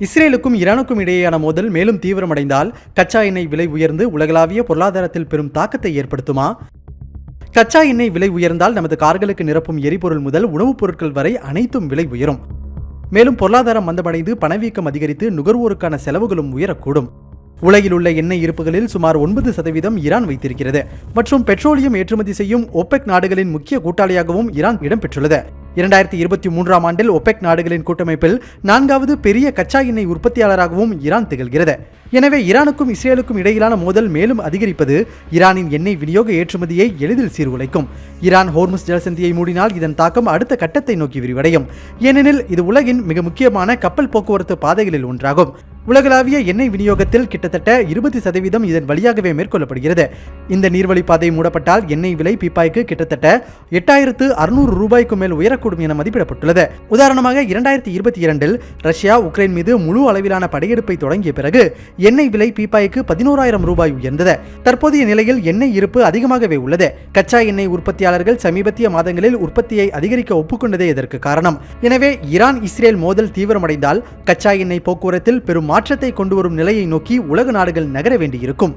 இஸ்ரேலுக்கும் ஈரானுக்கும் இடையேயான மோதல் மேலும் தீவிரமடைந்தால் கச்சா எண்ணெய் விலை உயர்ந்து உலகளாவிய பொருளாதாரத்தில் பெரும் தாக்கத்தை ஏற்படுத்துமா? கச்சா எண்ணெய் விலை உயர்ந்தால் நமது கார்களுக்கு நிரப்பும் எரிபொருள் முதல் உணவுப் பொருட்கள் வரை அனைத்தும் விலை உயரும். மேலும் பொருளாதாரம் மந்தமடைந்து பணவீக்கம் அதிகரித்து நுகர்வோருக்கான செலவுகளும் உயரக்கூடும். உலகில் உள்ள எண்ணெய் இருப்புகளில் சுமார் ஒன்பது சதவீதம் ஈரான் வைத்திருக்கிறது. மற்றும் பெட்ரோலியம் ஏற்றுமதி செய்யும் ஒபெக் நாடுகளின் முக்கிய கூட்டாளியாகவும் ஈரான் இடம்பெற்றுள்ளது. இரண்டாயிரத்தி இருபத்தி மூன்றாம் ஆண்டில் ஒபெக் நாடுகளின் கூட்டமைப்பில் நான்காவது பெரிய கச்சா எண்ணெய் உற்பத்தியாளராகவும் ஈரான் திகழ்கிறது. எனவே ஈரானுக்கும் இஸ்ரேலுக்கும் இடையிலான மோதல் மேலும் அதிகரிப்பது ஈரானின் எண்ணெய் விநியோக ஏற்றுமதியை எளிதில் சீர்குலைக்கும். ஈரான் ஹோர்முஸ் ஜலசந்தியை மூடினால் இதன் தாக்கம் அடுத்த கட்டத்தை நோக்கி விரிவடையும். ஏனெனில் இது உலகின் மிக முக்கியமான கப்பல் போக்குவரத்து பாதைகளில் ஒன்றாகும். உலகளாவிய எண்ணெய் விநியோகத்தில் கிட்டத்தட்ட இருபது சதவீதம் இதன் வழியாகவே மேற்கொள்ளப்படுகிறது. இந்த நீர்வழி பாதை மூடப்பட்டால் எண்ணெய் விலை பீப்பாய்க்கு கிட்டத்தட்ட எட்டாயிரத்து அறுநூறு ரூபாய்க்கு மேல் உயரக்கூடும் என மதிப்பிடப்பட்டுள்ளது. உதாரணமாக இரண்டாயிரத்தி இருபத்தி இரண்டில் ரஷ்யா உக்ரைன் மீது முழு அளவிலான படையெடுப்பை தொடங்கிய பிறகு எண்ணெய் விலை பீப்பாய்க்கு பதினோராயிரம் ரூபாய் உயர்ந்தது. தற்போதைய நிலையில் எண்ணெய் இருப்பு அதிகமாகவே உள்ளது. கச்சா எண்ணெய் உற்பத்தியாளர்கள் சமீபத்திய மாதங்களில் உற்பத்தியை அதிகரிக்க ஒப்புக்கொண்டதே இதற்கு காரணம். எனவே ஈரான் இஸ்ரேல் மோதல் தீவிரமடைந்தால் கச்சா எண்ணெய் போக்குவரத்தில் பெரும் மாற்றத்தை கொண்டு வரும் நிலையை நோக்கி உலக நாடுகள் நகர வேண்டியிருக்கும்.